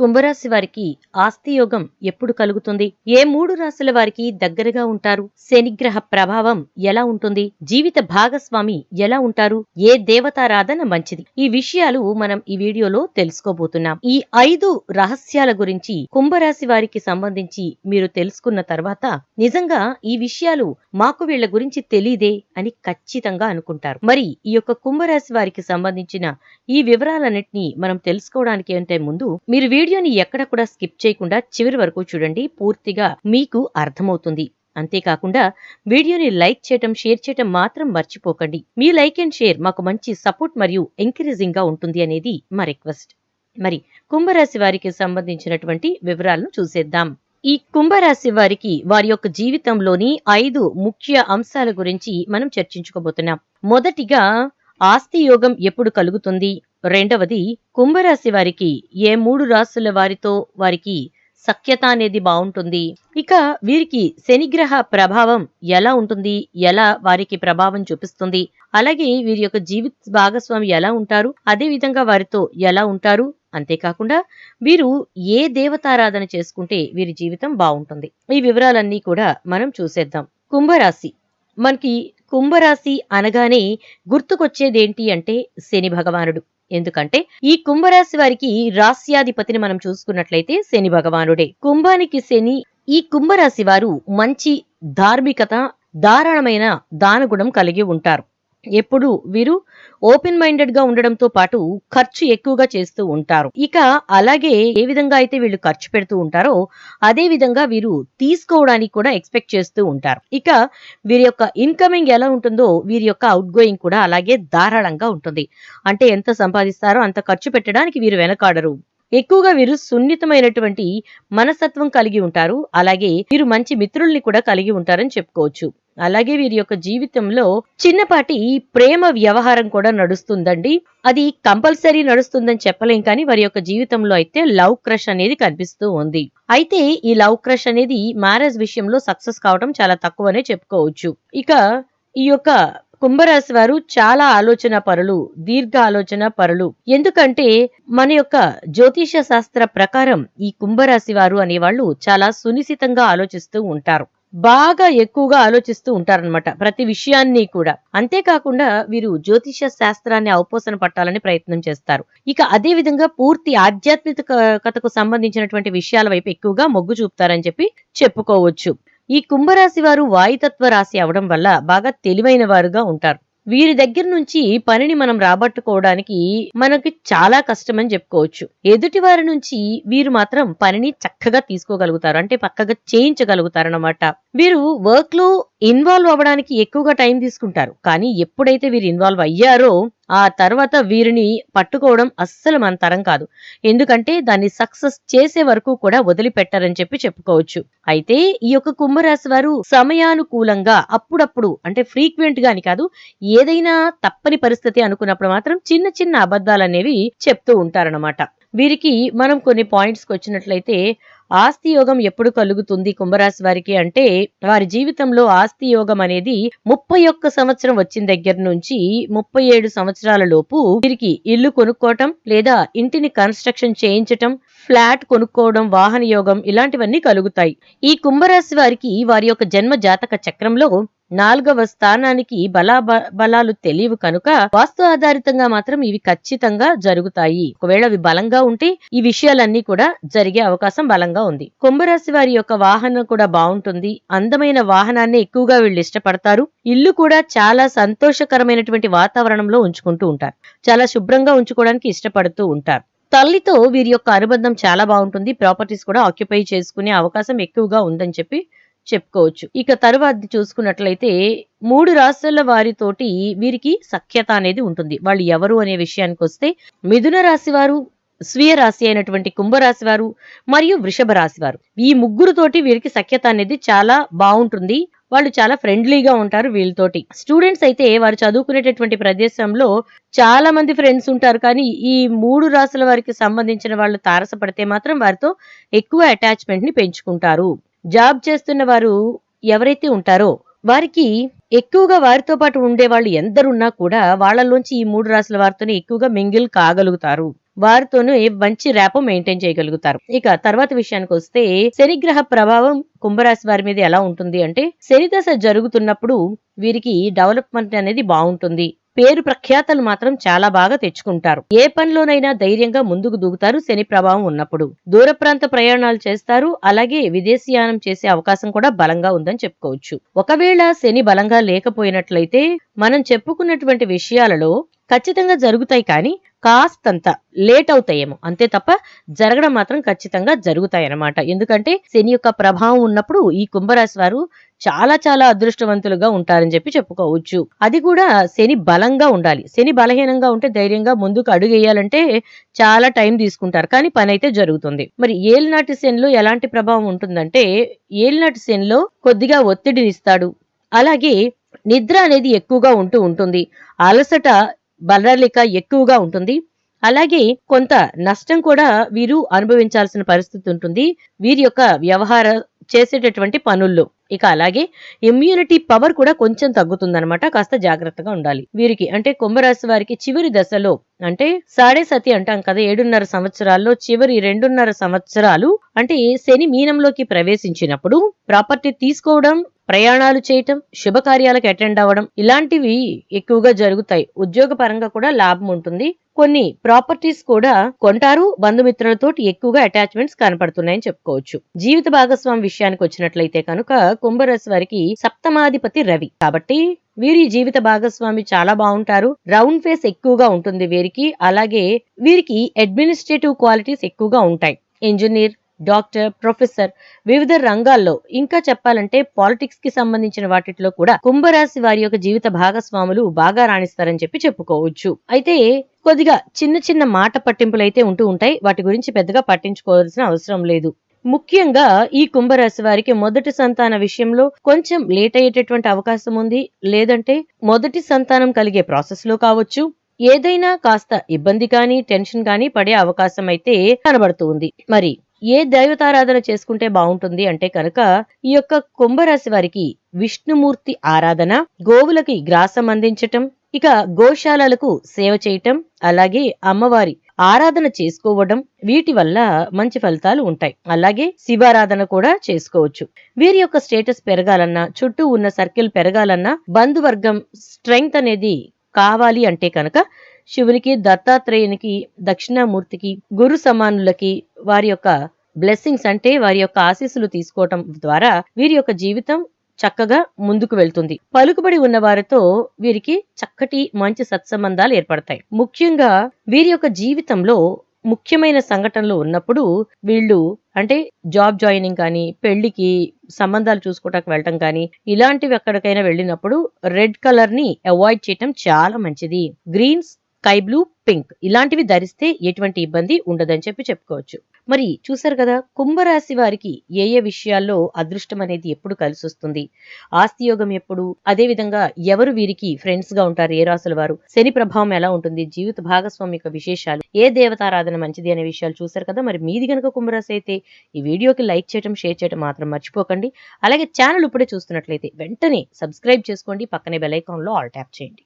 కుంభరాశి వారికి ఆస్తి యోగం ఎప్పుడు కలుగుతుంది? ఏ మూడు రాశుల వారికి దగ్గరగా ఉంటారు? శనిగ్రహ ప్రభావం ఎలా ఉంటుంది? జీవిత భాగస్వామి ఎలా ఉంటారు? ఏ దేవతారాధన మంచిది? ఈ విషయాలు మనం ఈ వీడియోలో తెలుసుకోబోతున్నాం. ఈ ఐదు రహస్యాల గురించి కుంభరాశి వారికి సంబంధించి మీరు తెలుసుకున్న తర్వాత నిజంగా ఈ విషయాలు మాకు వీళ్ళ గురించి తెలీదే అని ఖచ్చితంగా అనుకుంటారు. మరి ఈ యొక్క కుంభరాశి వారికి సంబంధించిన ఈ వివరాలన్నింటినీ మనం తెలుసుకోవడానికి అంటే ముందు మీరు వీడియో వీడియోని ఎక్కడ కూడా స్కిప్ చేయకుండా చివరి వరకు చూడండి పూర్తిగా మీకు అర్థమవుతుంది. అంతేకాకుండా వీడియోని లైక్ చేయటం షేర్ చేయటం మాత్రం మర్చిపోకండి. మీ లైక్ అండ్ షేర్ మాకు మంచి సపోర్ట్ మరియు ఎంకరేజింగ్గా ఉంటుంది అనేది మా రిక్వెస్ట్. మరి కుంభరాశి వారికి సంబంధించినటువంటి వివరాలను చూసేద్దాం. ఈ కుంభరాశి వారికి వారి యొక్క జీవితంలోని ఐదు ముఖ్య అంశాల గురించి మనం చర్చించుకోబోతున్నాం. మొదటిగా ఆస్తి యోగం ఎప్పుడు కలుగుతుంది? రెండవది కుంభరాశి వారికి ఏ మూడు రాశుల వారితో వారికి సఖ్యత అనేది బాగుంటుంది ఇక వీరికి శనిగ్రహ ప్రభావం ఎలా ఉంటుంది? ఎలా వారికి ప్రభావం చూపిస్తుంది? అలాగే వీరి యొక్క జీవిత భాగస్వామి ఎలా ఉంటారు? అదే విధంగా వారితో ఎలా ఉంటారు? అంతేకాకుండా వీరు ఏ దేవతారాధన చేసుకుంటే వీరి జీవితం బాగుంటుంది ఈ వివరాలన్నీ కూడా మనం చూసేద్దాం. కుంభరాశి. మనకి కుంభరాశి అనగానే గుర్తుకొచ్చేదేంటి అంటే శని భగవానుడు. ఎందుకంటే ఈ కుంభరాశి వారికి రాస్యాధిపతిని మనం చూసుకున్నట్లయితే శని భగవానుడే. కుంభానికి శని ఈ కుంభరాశి వారు మంచి ధార్మికత దారుణమైన దానగుణం కలిగి ఉంటారు. ఎప్పుడు వీరు ఓపెన్ మైండెడ్గా ఉండడంతో పాటు ఖర్చు ఎక్కువగా చేస్తూ ఉంటారు. ఇక అలాగే ఏ విధంగా అయితే వీళ్ళు ఖర్చు పెడుతూ ఉంటారో అదే విధంగా వీరు తీసుకోవడానికి కూడా ఎక్స్పెక్ట్ చేస్తూ ఉంటారు. ఇక వీరి యొక్క ఇన్కమింగ్ ఎలా ఉంటుందో వీరి యొక్క అవుట్ గోయింగ్ కూడా అలాగే ధారాళంగా ఉంటుంది. అంటే ఎంత సంపాదిస్తారో అంత ఖర్చు పెట్టడానికి వీరు వెనకాడరు. ఎక్కువగా వీరు సున్నితమైనటువంటి మనస్తత్వం కలిగి ఉంటారు. అలాగే వీరు మంచి మిత్రుల్ని కూడా కలిగి ఉంటారని చెప్పుకోవచ్చు. అలాగే వీరి యొక్క జీవితంలో చిన్నపాటి ప్రేమ వ్యవహారం కూడా నడుస్తుందండి. అది కంపల్సరీ నడుస్తుందని చెప్పలేం కానీ వారి యొక్క జీవితంలో అయితే లవ్ క్రష్ అనేది కనిపిస్తూ ఉంది. అయితే ఈ లవ్ క్రష్ అనేది మ్యారేజ్ విషయంలో సక్సెస్ కావడం చాలా తక్కువనే చెప్పుకోవచ్చు. ఇక ఈ యొక్క కుంభరాశి వారు చాలా ఆలోచన పరులు దీర్ఘ ఆలోచన పరులు. ఎందుకంటే మన యొక్క జ్యోతిష శాస్త్ర ప్రకారం ఈ కుంభరాశి వారు అనేవాళ్ళు చాలా సునిశితంగా ఆలోచిస్తూ ఉంటారు. బాగా ఎక్కువగా ఆలోచిస్తూ ఉంటారనమాట ప్రతి విషయాన్ని కూడా. అంతేకాకుండా వీరు జ్యోతిష శాస్త్రాన్ని అవపోసన పట్టాలని ప్రయత్నం చేస్తారు. ఇక అదే విధంగా పూర్తి ఆధ్యాత్మికతకు సంబంధించినటువంటి విషయాల వైపు ఎక్కువగా మొగ్గు చూపుతారని చెప్పి చెప్పుకోవచ్చు. ఈ కుంభరాశి వారు వాయుతత్వ రాశి అవడం వల్ల బాగా తెలివైన వారుగా ఉంటారు. వీరి దగ్గర నుంచి పనిని మనం రాబట్టుకోవడానికి మనకి చాలా కష్టమని చెప్పుకోవచ్చు. ఎదుటి వారి నుంచి వీరు మాత్రం పనిని చక్కగా తీసుకోగలుగుతారు. అంటే పక్కగా చేయించగలుగుతారన్నమాట. వీరు వర్క్లో ఇన్వాల్వ్ అవ్వడానికి ఎక్కువగా టైం తీసుకుంటారు. కానీ ఎప్పుడైతే వీరు ఇన్వాల్వ్ అయ్యారో ఆ తర్వాత వీరిని పట్టుకోవడం అస్సలు మన తరం కాదు. ఎందుకంటే దాన్ని సక్సెస్ చేసే వరకు కూడా వదిలిపెట్టారని చెప్పి చెప్పుకోవచ్చు. అయితే ఈ యొక్క కుంభరాశి వారు సమయానుకూలంగా అప్పుడప్పుడు అంటే ఫ్రీక్వెంట్ గాని కాదు ఏదైనా తప్పని పరిస్థితి అనుకున్నప్పుడు మాత్రం చిన్న చిన్న అబద్ధాలు అనేవి చెప్తూ ఉంటారన్నమాట. వీరికి మనం కొన్ని పాయింట్స్కి వచ్చినట్లయితే ఆస్తి యోగం ఎప్పుడు కలుగుతుంది కుంభరాశి వారికి అంటే వారి జీవితంలో ఆస్తి యోగం అనేది ముప్పై ఒక్క సంవత్సరం వచ్చిన దగ్గర నుంచి ముప్పై ఏడు సంవత్సరాల లోపు వీరికి ఇల్లు కొనుక్కోవటం లేదా ఇంటిని కన్స్ట్రక్షన్ చేయించటం ఫ్లాట్ కొనుక్కోవడం వాహన యోగం ఇలాంటివన్నీ కలుగుతాయి. ఈ కుంభరాశి వారికి వారి యొక్క జన్మ జాతక చక్రంలో నాలుగవ స్థానానికి బలా బలాలు తెలియవు కనుక వాస్తు ఆధారితంగా మాత్రం ఇవి ఖచ్చితంగా జరుగుతాయి. ఒకవేళ అవి బలంగా ఉంటే ఈ విషయాలన్నీ కూడా జరిగే అవకాశం బలంగా ఉంది. కుంభరాశి వారి యొక్క వాహనం కూడా బాగుంటుంది. అందమైన వాహనాన్ని ఎక్కువగా వీళ్ళు ఇష్టపడతారు. ఇల్లు కూడా చాలా సంతోషకరమైనటువంటి వాతావరణంలో ఉంచుకుంటూ ఉంటారు. చాలా శుభ్రంగా ఉంచుకోవడానికి ఇష్టపడుతూ ఉంటారు. తల్లితో వీరి యొక్క అనుబంధం చాలా బాగుంటుంది. ప్రాపర్టీస్ కూడా ఆక్యుపై చేసుకునే అవకాశం ఎక్కువగా ఉందని చెప్పి చెప్పుకోవచ్చు. ఇక తరువాత చూసుకున్నట్లయితే మూడు రాశుల వారితోటి వీరికి సఖ్యత అనేది ఉంటుంది. వాళ్ళు ఎవరు అనే విషయానికి వస్తే మిథున రాశి వారు స్వీయ రాశి అయినటువంటి కుంభరాశి వారు మరియు వృషభ రాశి వారు. ఈ ముగ్గురుతోటి వీరికి సఖ్యత అనేది చాలా బాగుంటుంది. వాళ్ళు చాలా ఫ్రెండ్లీగా ఉంటారు వీళ్ళతోటి. స్టూడెంట్స్ అయితే వారు చదువుకునేటటువంటి ప్రదేశంలో చాలా మంది ఫ్రెండ్స్ ఉంటారు. కానీ ఈ మూడు రాశుల వారికి సంబంధించిన వాళ్ళు తారసపడితే మాత్రం వారితో ఎక్కువ అటాచ్మెంట్ని పెంచుకుంటారు. జాబ్ చేస్తున్న వారు ఎవరైతే ఉంటారో వారికి ఎక్కువగా వారితో పాటు ఉండే వాళ్ళు ఎందరున్నా కూడా వాళ్ళలోంచి ఈ మూడు రాసుల వారితోనే ఎక్కువగా మింగిల్ కాగలుగుతారు. వారితోనూ మంచి ర్యాపో మెయింటైన్ చేయగలుగుతారు. ఇక తర్వాత విషయానికి వస్తే శనిగ్రహ ప్రభావం కుంభరాశి వారి మీద ఎలా ఉంటుంది అంటే శనిదశ జరుగుతున్నప్పుడు వీరికి డెవలప్మెంట్ అనేది బాగుంటుంది. పేరు ప్రఖ్యాతలు మాత్రం చాలా బాగా తెచ్చుకుంటారు. ఏ పనిలోనైనా ధైర్యంగా ముందుకు దూకుతారు శని ప్రభావం ఉన్నప్పుడు. దూర ప్రాంత ప్రయాణాలు చేస్తారు. అలాగే విదేశీయానం చేసే అవకాశం కూడా బలంగా ఉందని చెప్పుకోవచ్చు. ఒకవేళ శని బలంగా లేకపోయినట్లయితే మనం చెప్పుకున్నటువంటి విషయాలలో ఖచ్చితంగా జరుగుతాయి కానీ కాస్తంత లేట్ అవుతాయేమో. అంతే తప్ప జరగడం మాత్రం ఖచ్చితంగా జరుగుతాయి అన్నమాట ఎందుకంటే శని యొక్క ప్రభావం ఉన్నప్పుడు ఈ కుంభరాశి వారు చాలా చాలా అదృష్టవంతులుగా ఉంటారని చెప్పి చెప్పుకోవచ్చు. అది కూడా శని బలంగా ఉండాలి. శని బలహీనంగా ఉంటే ధైర్యంగా ముందుకు అడుగేయాలంటే చాలా టైం తీసుకుంటారు. కానీ పని అయితే జరుగుతుంది. మరి ఏలినాటి శనిలో ఎలాంటి ప్రభావం ఉంటుందంటే ఏలినాటి శనిలో కొద్దిగా ఒత్తిడినిస్తాడు అలాగే నిద్ర అనేది ఎక్కువగా ఉంటూ ఉంటుంది. అలసట బలలిక ఎక్కువగా ఉంటుంది. అలాగే కొంత నష్టం కూడా వీరు అనుభవించాల్సిన పరిస్థితి ఉంటుంది. వీరి యొక్క వ్యవహార చేసేటటువంటి పనుల్లో. ఇక అలాగే ఇమ్యూనిటీ పవర్ కూడా కొంచెం తగ్గుతుందన్నమాట. కాస్త జాగ్రత్తగా ఉండాలి. వీరికి అంటే కుంభరాశి వారికి చివరి దశలో అంటే సాడే సతి అంటాం కదా ఏడున్నర సంవత్సరాల్లో చివరి రెండున్నర సంవత్సరాలు అంటే శని మీనంలోకి ప్రవేశించినప్పుడు ప్రాపర్టీ తీసుకోవడం ప్రయాణాలు చేయటం శుభకార్యాలకు అటెండ్ అవ్వడం ఇలాంటివి ఎక్కువగా జరుగుతాయి. ఉద్యోగ పరంగా కూడా లాభం ఉంటుంది. కొన్ని ప్రాపర్టీస్ కూడా కొంటారు. బంధుమిత్రులతోటి ఎక్కువగా అటాచ్మెంట్స్ కనపడుతున్నాయని చెప్పుకోవచ్చు. జీవిత భాగస్వామి విషయానికి వచ్చినట్లయితే కనుక కుంభరాశి వారికి సప్తమాధిపతి రవి. కాబట్టి వీరి జీవిత భాగస్వామి చాలా బాగుంటారు. రౌండ్ ఫేస్ ఎక్కువగా ఉంటుంది వీరికి. అలాగే వీరికి అడ్మినిస్ట్రేటివ్ క్వాలిటీస్ ఎక్కువగా ఉంటాయి. ఇంజనీర్ డాక్టర్ ప్రొఫెసర్ వివిధ రంగాల్లో ఇంకా చెప్పాలంటే పాలిటిక్స్కి సంబంధించిన వాటిలో కూడా కుంభరాశి వారి యొక్క జీవిత భాగస్వాములు బాగా రాణిస్తారని చెప్పి చెప్పుకోవచ్చు. అయితే కొద్దిగా చిన్న చిన్న మాట పట్టింపులు అయితే ఉంటూ ఉంటాయి. వాటి గురించి పెద్దగా పట్టించుకోవాల్సిన అవసరం లేదు. ముఖ్యంగా ఈ కుంభరాశి వారికి మొదటి సంతాన విషయంలో కొంచెం లేట్ అయ్యేటటువంటి అవకాశం ఉంది. లేదంటే మొదటి సంతానం కలిగే ప్రాసెస్లో కావచ్చు. ఏదైనా కాస్త ఇబ్బంది కానీ టెన్షన్ కానీ పడే అవకాశం అయితే కనబడుతూ ఉంది. మరి ఏ దైవతారాధన చేసుకుంటే బాగుంటుంది అంటే కనుక ఈ యొక్క కుంభరాశి వారికి విష్ణుమూర్తి ఆరాధన గోవులకి గ్రాసం అందించటం ఇక గోశాలలకు సేవ చేయటం అలాగే అమ్మవారి ఆరాధన చేసుకోవడం వీటి వల్ల మంచి ఫలితాలు ఉంటాయి. అలాగే శివారాధన కూడా చేసుకోవచ్చు. వీరి యొక్క స్టేటస్ పెరగాలన్నా చుట్టూ ఉన్న సర్కిల్ పెరగాలన్నా బంధువర్గం స్ట్రెంగ్త్ అనేది కావాలి అంటే కనుక శివునికి దత్తాత్రేయునికి దక్షిణామూర్తికి గురు సమానులకి వారి యొక్క బ్లెస్సింగ్స్ అంటే వారి యొక్క ఆశీస్సులు తీసుకోవటం ద్వారా వీరి యొక్క జీవితం చక్కగా ముందుకు వెళ్తుంది. పలుకుబడి ఉన్న వారితో వీరికి చక్కటి మంచి సత్సంబంధాలు ఏర్పడతాయి. ముఖ్యంగా వీరి యొక్క జీవితంలో ముఖ్యమైన సంఘటనలు ఉన్నప్పుడు వీళ్ళు అంటే జాబ్ జాయినింగ్ కానీ పెళ్ళికి సంబంధాలు చూసుకోవటానికి వెళ్ళటం కానీ ఇలాంటివి ఎక్కడికైనా వెళ్ళినప్పుడు రెడ్ కలర్ని అవాయిడ్ చేయటం చాలా మంచిది. గ్రీన్స్ స్కై బ్లూ పింక్ ఇలాంటివి ధరిస్తే ఎటువంటి ఇబ్బంది ఉండదని చెప్పి చెప్పుకోవచ్చు. మరి చూసారు కదా కుంభరాశి వారికి ఏ ఏ విషయాల్లో అదృష్టం అనేది ఎప్పుడు కలిసి వస్తుంది ఆస్తి యోగం ఎప్పుడు? అదే విధంగా ఎవరు వీరికి ఫ్రెండ్స్గా ఉంటారు? ఏ రాసుల వారు? శని ప్రభావం ఎలా ఉంటుంది? జీవిత భాగస్వామి యొక్క విశేషాలు ఏ దేవతారాధన మంచిది అనే విషయాలు చూసారు కదా మరి మీది గనక కుంభరాశి అయితే ఈ వీడియోకి లైక్ చేయడం షేర్ చేయడం మాత్రం మర్చిపోకండి. అలాగే ఛానల్ ఇప్పుడే చూస్తున్నట్లయితే వెంటనే సబ్స్క్రైబ్ చేసుకోండి పక్కనే బెల్ ఐకాన్లో ఆల్ ట్యాప్ చేయండి.